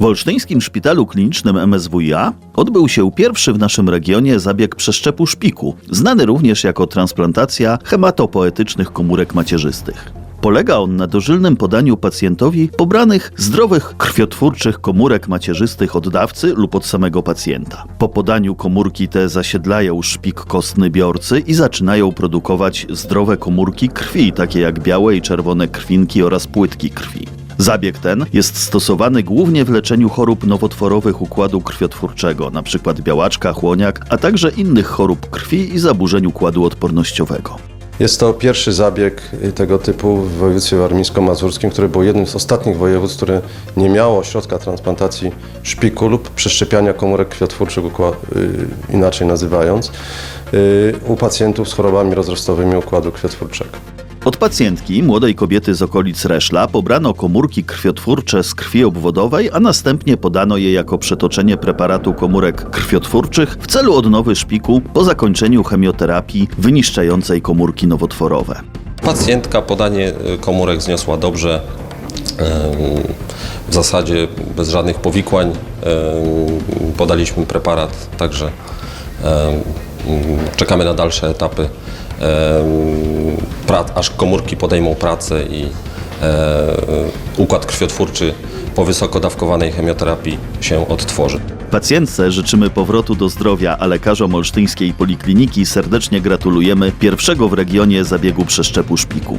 W Olsztyńskim Szpitalu Klinicznym MSWiA odbył się pierwszy w naszym regionie zabieg przeszczepu szpiku, znany również jako transplantacja hematopoetycznych komórek macierzystych. Polega on na dożylnym podaniu pacjentowi pobranych zdrowych krwiotwórczych komórek macierzystych od dawcy lub od samego pacjenta. Po podaniu komórki te zasiedlają szpik kostny biorcy i zaczynają produkować zdrowe komórki krwi, takie jak białe i czerwone krwinki oraz płytki krwi. Zabieg ten jest stosowany głównie w leczeniu chorób nowotworowych układu krwiotwórczego, np. białaczka, chłoniak, a także innych chorób krwi i zaburzeń układu odpornościowego. Jest to pierwszy zabieg tego typu w województwie warmińsko-mazurskim, który był jednym z ostatnich województw, które nie miało ośrodka transplantacji szpiku lub przeszczepiania komórek krwiotwórczych, y, inaczej nazywając, y, u pacjentów z chorobami rozrostowymi układu krwiotwórczego. Od pacjentki, młodej kobiety z okolic Reszla, pobrano komórki krwiotwórcze z krwi obwodowej, a następnie podano je jako przetoczenie preparatu komórek krwiotwórczych w celu odnowy szpiku po zakończeniu chemioterapii wyniszczającej komórki nowotworowe. Pacjentka podanie y, komórek zniosła dobrze, em, w zasadzie bez żadnych powikłań. Em, Podaliśmy preparat, także czekamy na dalsze etapy, aż komórki podejmą pracę i e, układ krwiotwórczy po wysoko dawkowanej chemioterapii się odtworzy. Pacjentce życzymy powrotu do zdrowia, a lekarzom olsztyńskiej polikliniki serdecznie gratulujemy pierwszego w regionie zabiegu przeszczepu szpiku.